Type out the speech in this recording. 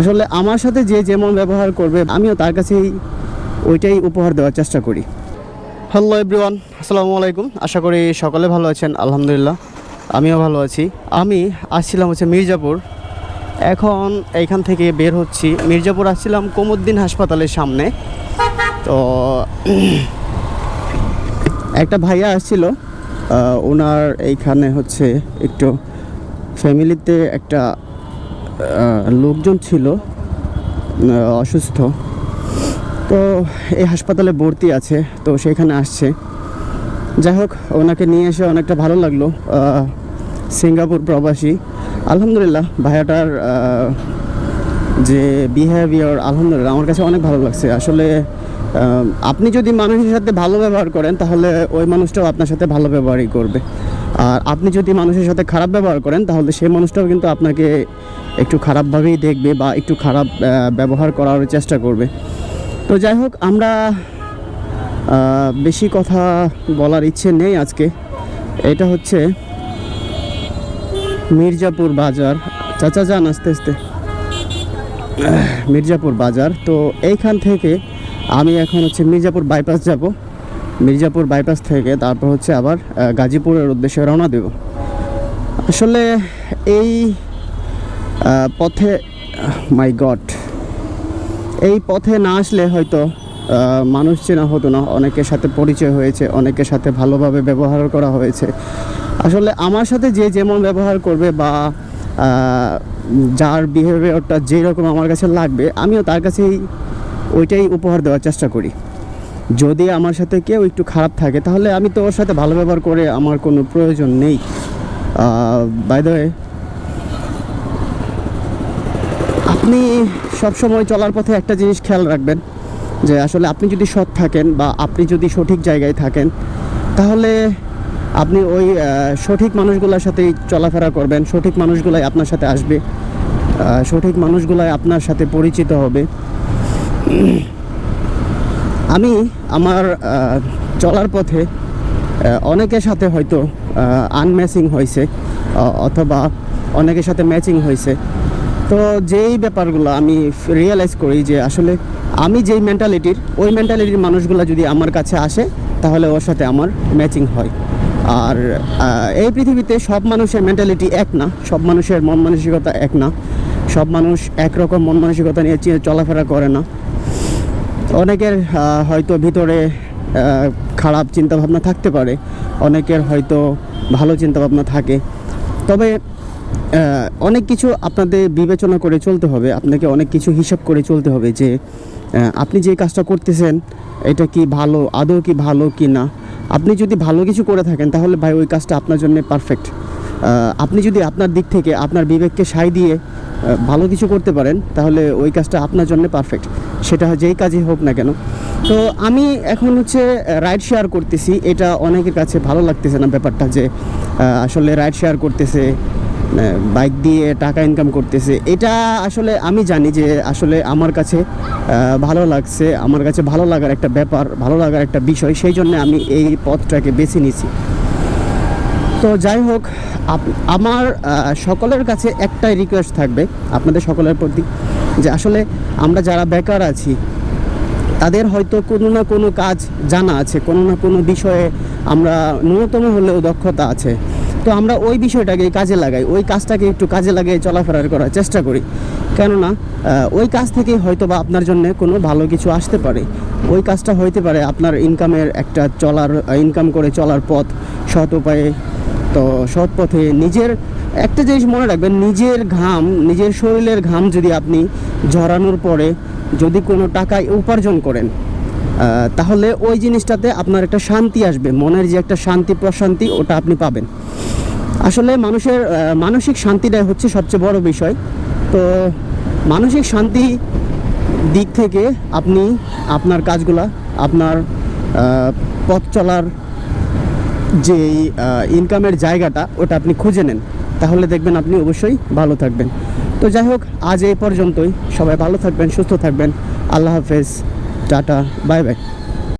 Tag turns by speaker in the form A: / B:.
A: আসলে আমার সাথে যে যেমন ব্যবহার করবে আমিও তার কাছেই ওইটাই উপহার দেওয়ার চেষ্টা করি। হ্যালো এভরিওয়ান আসসালামু আলাইকুম। আশা করি সকলে ভালো আছেন আলহামদুলিল্লাহ। আমিও ভালো আছি। আমি আসছিলাম হচ্ছে মির্জাপুর। এখন এইখান থেকে বের হচ্ছি। মির্জাপুর আসছিলাম কোমুদ্দিন হাসপাতালের সামনে। তো একটা ভাইয়া আসছিল। ওনার এইখানে হচ্ছে একটু ফ্যামিলিতে একটা লোকজন ছিল অসুস্থ। তো এই হাসপাতালে ভর্তি আছে, তো সেখানে আসছে। যাই হোক, ওনাকে নিয়ে এসে অনেকটা ভালো লাগল সিঙ্গাপুর প্রবাসী। আলহামদুলিল্লাহ, ভাইয়াটার যে বিহেভিয়ার আলহামদুলিল্লাহ, আমার কাছে অনেক ভালো লাগছে। আসলে আপনি যদি মানুষের সাথে ভালো ব্যবহার করেন, তাহলে ওই মানুষটাও আপনার সাথে ভালো ব্যবহারই করবে। আর আপনি যদি মানুষের সাথে খারাপ ব্যবহার করেন, তাহলে সেই মানুষটাও কিন্তু আপনাকে একটু খারাপভাবেই দেখবে বা একটু খারাপ ব্যবহার করার চেষ্টা করবে। তো যাই হোক, আমরা বেশি কথা বলার ইচ্ছে নেই আজকে। এটা হচ্ছে মির্জাপুর বাজার। চাচা যান আস্তে আস্তে। মির্জাপুর বাজার। তো এইখান থেকে আমি এখন হচ্ছে মির্জাপুর বাইপাস যাব। মির্জাপুর বাইপাস থেকে তারপর হচ্ছে আবার গাজীপুরের উদ্দেশ্যে রওনা দেব। আসলে এই পথে মাই গড এই পথে না আসলে হয়তো মানুষ চেনা হতো না, অনেকের সাথে পরিচয় হয়েছে, অনেকের সাথে ভালোভাবে ব্যবহার করা হয়েছে। আসলে আমার সাথে যে যেমন ব্যবহার করবে বা যার বিহেভিয়ারটা যেরকম আমার কাছে লাগবে, আমিও তার কাছেই ওইটাই উপহার দেওয়ার চেষ্টা করি। যদি আমার সাথে কেউ একটু খারাপ থাকে, তাহলে আমি তো ওর সাথে ভালো ব্যবহার করে আমার কোনো প্রয়োজন নেই। বাই দ্য আপনি সবসময় চলার পথে একটা জিনিস খেয়াল রাখবেন, যে আসলে আপনি যদি সৎ থাকেন বা আপনি যদি সঠিক জায়গায় থাকেন, তাহলে আপনি ওই সঠিক মানুষগুলোর সাথেই চলাফেরা করবেন, সঠিক মানুষগুলাই আপনার সাথে আসবে সঠিক মানুষগুলাই আপনার সাথে পরিচিত হবে। আমি আমার চলার পথে অনেকের সাথে হয়তো আনম্যাচিং হয়েছে অথবা অনেকের সাথে ম্যাচিং হয়েছে। তো যেই ব্যাপারগুলো আমি রিয়েলাইজ করি যে আসলে আমি যেই মেন্টালিটির ওই মেন্টালিটির মানুষগুলো যদি আমার কাছে আসে, তাহলে ওর সাথে আমার ম্যাচিং হয়। আর এই পৃথিবীতে সব মানুষের মেন্টালিটি এক না, সব মানুষের মন মানসিকতা এক না, সব মানুষ একরকম মন মানসিকতা নিয়ে চলাফেরা করে না। অনেকের হয়তো ভিতরে খারাপ চিন্তাভাবনা থাকতে পারে, অনেকের হয়তো ভালো চিন্তাভাবনা থাকে। তবে অনেক কিছু আপনাদের বিবেচনা করে চলতে হবে, আপনাকে অনেক কিছু হিসাব করে চলতে হবে যে আপনি যে কাজটা করতেছেন, এটা কি ভালো, আদৌ কি ভালো কি না? আপনি যদি ভালো কিছু করে থাকেন, তাহলে ভাই ওই কাজটা আপনার জন্য পারফেক্ট আপনি যদি আপনার দিক থেকে, আপনার বিবেককে সাই দিয়ে ভালো কিছু করতে পারেন, তাহলে ওই কাজটা আপনার জন্য পারফেক্ট সেটা যেই কাজই হোক না কেন। তো আমি এখন হচ্ছে রাইড শেয়ার করতেছি। এটা অনেকের কাছে ভালো লাগতেছে না ব্যাপারটা যে আসলে রাইড শেয়ার করতেছে বাইক দিয়ে টাকা ইনকাম করতেছে। এটা আসলে আমি জানি যে, আসলে আমার কাছে ভালো লাগছে, আমার কাছে ভালো লাগার একটা ব্যাপার, ভালো লাগার একটা বিষয়, সেই জন্য আমি এই পথটাকে বেছে নিছি তো যাই হোক আমার সকলের কাছে একটাই রিকোয়েস্ট থাকবে, আপনাদের সকলের প্রতি। যে আসলে আমরা যারা বেকার আছি, তাদের হয়তো কোনো না কোনো কাজ জানা আছে, কোনো না কোনো বিষয়ে আমরা ন্যূনতম হলেও দক্ষতা আছে। তো আমরা ওই বিষয়টাকে কাজে লাগাই, ওই কাজটাকে একটু কাজে লাগিয়ে চলাফেরা করার চেষ্টা করি। কেননা ওই কাজ থেকে হয়তো বা আপনার জন্য কোনো ভালো কিছু আসতে পারে। ওই কাজটা হইতে পারে আপনার ইনকামের একটা চলার ইনকাম করে চলার পথ, সৎ উপায়ে, তো সৎ পথে নিজের একটা জিনিস মনে রাখবেন, নিজের ঘাম, নিজের শরীরের ঘাম যদি আপনি ঝরানোর পরে যদি কোনো টাকা উপার্জন করেন তাহলে ওই জিনিসটাতে আপনার একটা শান্তি আসবে, মনের যে একটা শান্তি, প্রশান্তি ওটা আপনি পাবেন। আসলে মানুষের মানসিক শান্তিটাই হচ্ছে সবচেয়ে বড় বিষয়। তো মানসিক শান্তি দিক থেকে আপনি আপনার কাজগুলা, আপনার পথ চলার যে ইনকামের জায়গাটা, ওটা আপনি খুঁজে নেন। তাহলে দেখবেন আপনি অবশ্যই ভালো থাকবেন। তো যাই হোক, আজ এই পর্যন্তই। সবাই ভালো থাকবেন, সুস্থ থাকবেন। আল্লাহ হাফেজ। Tata, bye bye.